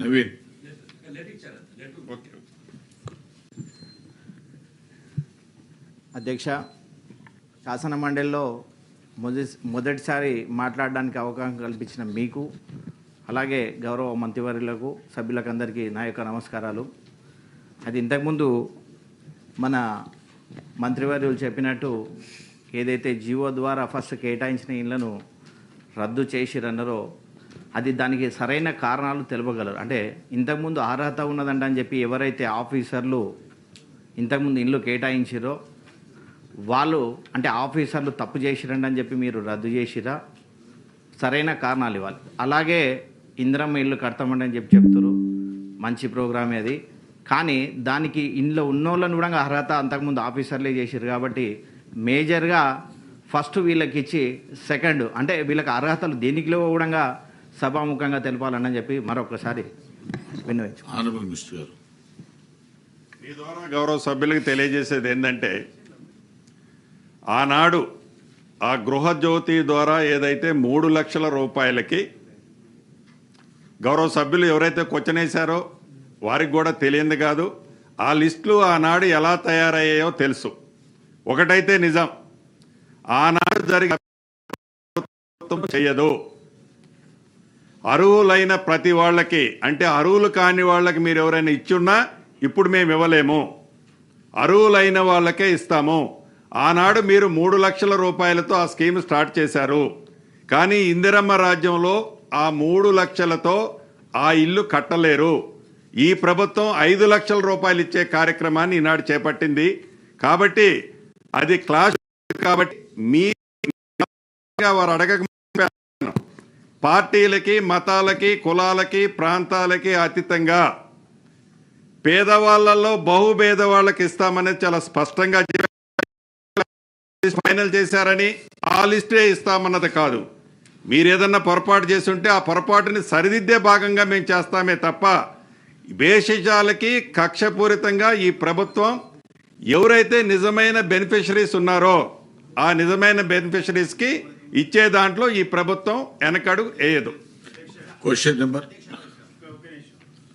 నవీన్. అధ్యక్ష శాసన మండలిలో మొదటి మొదటిసారి మాట్లాడడానికి అవకాశం కల్పించిన మీకు అలాగే గౌరవ మంత్రివర్యులకు సభ్యులకు అందరికీ నా యొక్క నమస్కారాలు. అది ఇంతకుముందు మన మంత్రివర్యులు చెప్పినట్టు ఏదైతే జీవో ద్వారా ఫస్ట్ కేటాయించిన ఇళ్ళను రద్దు చేసిరన్నారో అది దానికి సరైన కారణాలు తెలుపగలరు. అంటే ఇంతకుముందు అర్హత ఉన్నదంట అని చెప్పి ఎవరైతే ఆఫీసర్లు ఇంతకుముందు ఇల్లు కేటాయించిరో వాళ్ళు అంటే ఆఫీసర్లు తప్పు చేసిరండి అని చెప్పి మీరు రద్దు చేసిరా సరైన కారణాలు ఇవ్వాలి. అలాగే ఇంద్రమ్మ ఇల్లు కడతామండి అని చెప్పి చెప్తారు మంచి ప్రోగ్రామే అది. కానీ దానికి ఇంట్లో ఉన్నోళ్ళని కూడా అర్హత అంతకుముందు ఆఫీసర్లే చేసిరు కాబట్టి మేజర్గా ఫస్ట్ వీళ్ళకి ఇచ్చి సెకండ్ అంటే వీళ్ళకి అర్హతలు దేనికి లేవో కూడా సభాముఖంగా తెలపాలని చెప్పి మరొకసారి విన్నవించు. ఆనరబుల్ మినిస్టర్ గారు. మీ ద్వారా గౌరవ సభ్యులకు తెలియజేసేది ఏంటంటే ఆనాడు ఆ గృహజ్యోతి ద్వారా ఏదైతే మూడు లక్షల రూపాయలకి గౌరవ సభ్యులు ఎవరైతే క్వశ్చన్ వేశారో వారికి కూడా తెలియంది కాదు. ఆ లిస్టులు ఆనాడు ఎలా తయారయ్యాయో తెలుసు. ఒకటైతే నిజం. ఆనాడు జరిగే చేయదు. అర్హులైన ప్రతి వాళ్ళకి అంటే అర్హులు కాని వాళ్ళకి మీరు ఎవరైనా ఇచ్చున్నా ఇప్పుడు మేము ఇవ్వలేము. అర్హులైన వాళ్ళకే ఇస్తాము. ఆనాడు మీరు మూడు లక్షల రూపాయలతో ఆ స్కీమ్ స్టార్ట్ చేశారు. కానీ ఇందిరమ్మ రాజ్యంలో ఆ మూడు లక్షలతో ఆ ఇల్లు కట్టలేరు. ఈ ప్రభుత్వం ఐదు లక్షల రూపాయలు ఇచ్చే కార్యక్రమాన్ని ఈనాడు చేపట్టింది. కాబట్టి అది క్లాస్ కాబట్టి మీ వారు అడగక పార్టీలకి మతాలకి కులాలకి ప్రాంతాలకి అతీతంగా పేదవాళ్ళల్లో బహుభేదవాళ్ళకి ఇస్తామనేది చాలా స్పష్టంగా ఫైనల్ చేశారని ఆ లిస్టే ఇస్తామన్నది కాదు. మీరేదన్నా పొరపాటు చేస్తుంటే ఆ పొరపాటుని సరిదిద్దే భాగంగా మేము చేస్తామే తప్ప భేషజాలకి కక్షపూరితంగా ఈ ప్రభుత్వం ఎవరైతే నిజమైన బెనిఫిషరీస్ ఉన్నారో ఆ నిజమైన బెనిఫిషరీస్కి ఇచ్చే దాంట్లో ఈ ప్రభుత్వం వెనకడుగు వేయదు. Question number